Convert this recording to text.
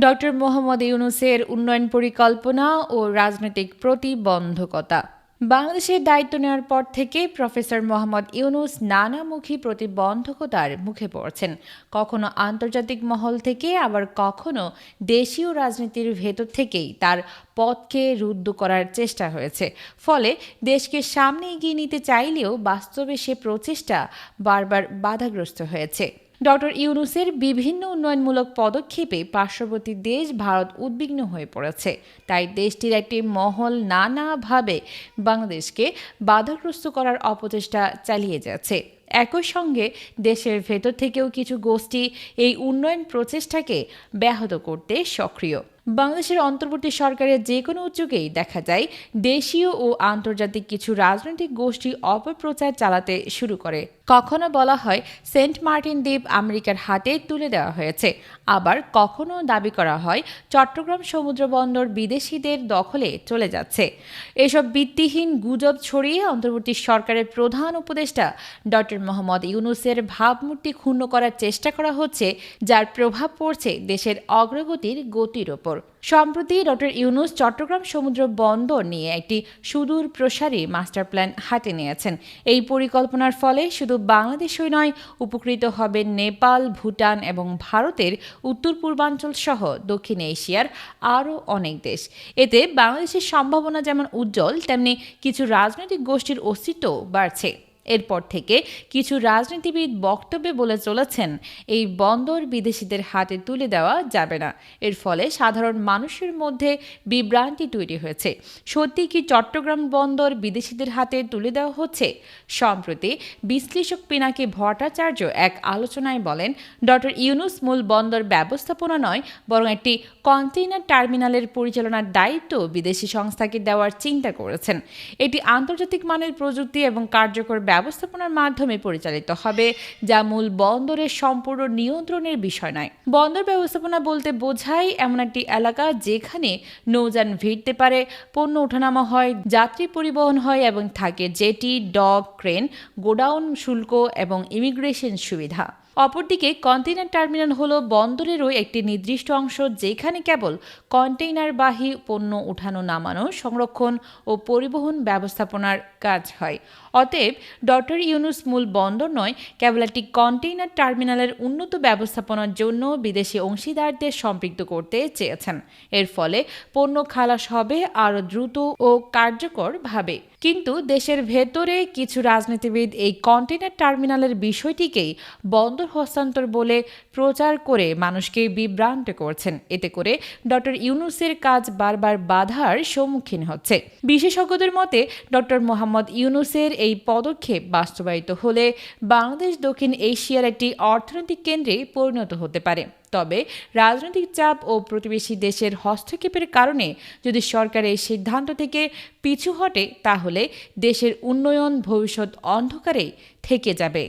Doctor Mohammad ইউনুসের উন্নয়ন পরিকল্পনা ও রাজনৈতিক প্রতিবন্ধকতা। বাংলাদেশের দায়িত্ব নেওয়ার পর থেকে প্রফেসর মোহাম্মদ ইউনুস নানামুখী প্রতিবন্ধকতার মুখে পড়ছেন। কখনো আন্তর্জাতিক মহল থেকে, আবার কখনো দেশীয় রাজনীতির ভেতর থেকেই তার পথকে রুদ্ধ করার চেষ্টা হয়েছে। ফলে দেশকে সামনে এগিয়ে নিতে চাইলেও বাস্তবে সে প্রচেষ্টা বারবার বাধাগ্রস্ত হয়েছে। ডক্টর ইউনুসের বিভিন্ন উন্নয়নমূলক পদক্ষেপে পার্শ্ববর্তী দেশ ভারত উদ্বিগ্ন হয়ে পড়েছে। তাই দেশটির একটি মহল নানাভাবে বাংলাদেশকে বাধাগ্রস্ত করার অপচেষ্টা চালিয়ে যাচ্ছে। একই সঙ্গে দেশের ভেতর থেকেও কিছু গোষ্ঠী এই উন্নয়ন প্রচেষ্টাকে ব্যাহত করতে সক্রিয়। বাংলাদেশের অন্তর্বর্তী সরকারের যে কোনো উদ্যোগেই দেখা যায় দেশীয় ও আন্তর্জাতিক কিছু রাজনৈতিক গোষ্ঠী অপপ্রচার চালাতে শুরু করে। কখনো বলা হয় সেন্ট মার্টিন দ্বীপ আমেরিকার হাতে তুলে দেওয়া হয়েছে। আবার কখনো দাবি করা হয় চট্টগ্রাম সমুদ্র বন্দর বিদেশিদের দখলে চলে যাচ্ছে। এসব ভিত্তিহীন গুজব ছড়িয়ে অন্তর্বর্তী সরকারের প্রধান উপদেষ্টা ডক্টর মোহাম্মদ ইউনুসের ভাবমূর্তি ক্ষুণ্ণ করার চেষ্টা করা হচ্ছে, যার প্রভাব পড়ছে দেশের অগ্রগতির গতির ওপর। সম্প্রতি ডক্টর ইউনুস চট্টগ্রাম সমুদ্র বন্দর নিয়ে একটি সুদূর প্রসারী মাস্টার প্ল্যান হাতে নিয়েছেন। এই পরিকল্পনার ফলে শুধু বাংলাদেশই নয়, উপকৃত হবে নেপাল, ভুটান এবং ভারতের উত্তর পূর্বাঞ্চল সহ দক্ষিণ এশিয়ার আরও অনেক দেশ। এতে বাংলাদেশের সম্ভাবনা যেমন উজ্জ্বল, তেমনি কিছু রাজনৈতিক গোষ্ঠীর অস্তিত্বও বাড়ছে। এরপর থেকে কিছু রাজনীতিবিদ বক্তব্যে বলে চলেছেন, এই বন্দর বিদেশিদের হাতে তুলে দেওয়া যাবে না। এর ফলে সাধারণ মানুষের মধ্যে বিভ্রান্তি তৈরি হয়েছে। সত্যি কি চট্টগ্রাম বন্দর বিদেশিদের হাতে তুলে দেওয়া হচ্ছে? সম্প্রতি বিশ্লেষক পিনাকি ভট্টাচার্য এক আলোচনায় বলেন, ডক্টর ইউনুস মূল বন্দর ব্যবস্থাপনা নয়, বরং একটি কন্টেইনার টার্মিনালের পরিচালনার দায়িত্ব বিদেশি সংস্থাকে দেওয়ার চিন্তা করেছেন। এটি আন্তর্জাতিক মানের প্রযুক্তি এবং কার্যকর ব্যবস্থাপনার মাধ্যমে পরিচালিত হবে, যা মূল বন্দরের সম্পূর্ণ নিয়ন্ত্রণের বিষয় নয়। বন্দর ব্যবস্থাপনা বলতে বোঝায় এমন একটি এলাকা যেখানে নৌযান ভিড়তে পারে, পণ্য ওঠানামা হয়, যাত্রী পরিবহন হয় এবং থাকে জেটি ডগ, ক্রেন, গোডাউন, শুল্ক এবং ইমিগ্রেশন সুবিধা। অপরদিকে কন্টেইনার টার্মিনাল হল বন্দরেরও একটি নির্দিষ্ট অংশ যেখানে কেবল কন্টেইনারবাহী পণ্য উঠানো, নামানো, সংরক্ষণ ও পরিবহন ব্যবস্থাপনার কাজ হয়। অতএব ডক্টর ইউনুস মূল বন্দর নয়, কেবল একটি কন্টেইনার টার্মিনালের উন্নত ব্যবস্থাপনার জন্য বিদেশি অংশীদারদের সম্পৃক্ত করতে চেয়েছেন। এর ফলে পণ্য খালাস হবে আরও দ্রুত ও কার্যকরভাবে। কিন্তু দেশের ভেতরে কিছু রাজনীতিবিদ এই কন্টেনার টার্মিনালের বিষয়টিকেই বন্দর হস্তান্তর বলে প্রচার করে মানুষকে বিভ্রান্ত করছেন। এতে করে ডক্টর ইউনুসের কাজ বারবার বাধার সম্মুখীন হচ্ছে। বিশেষজ্ঞদের মতে, ডক্টর মোহাম্মদ ইউনুসের এই পদক্ষেপ বাস্তবায়িত হলে বাংলাদেশ দক্ষিণ এশিয়ার একটি অর্থনৈতিক কেন্দ্রে পরিণত হতে পারে। তবে রাজনৈতিক চাপ ও প্রতিবেশী দেশের হস্তক্ষেপের কারণে যদি সরকার এই সিদ্ধান্ত থেকে পিছু হটে, তাহলে দেশের উন্নয়ন ভবিষ্যৎ অন্ধকারে থেকে যাবে।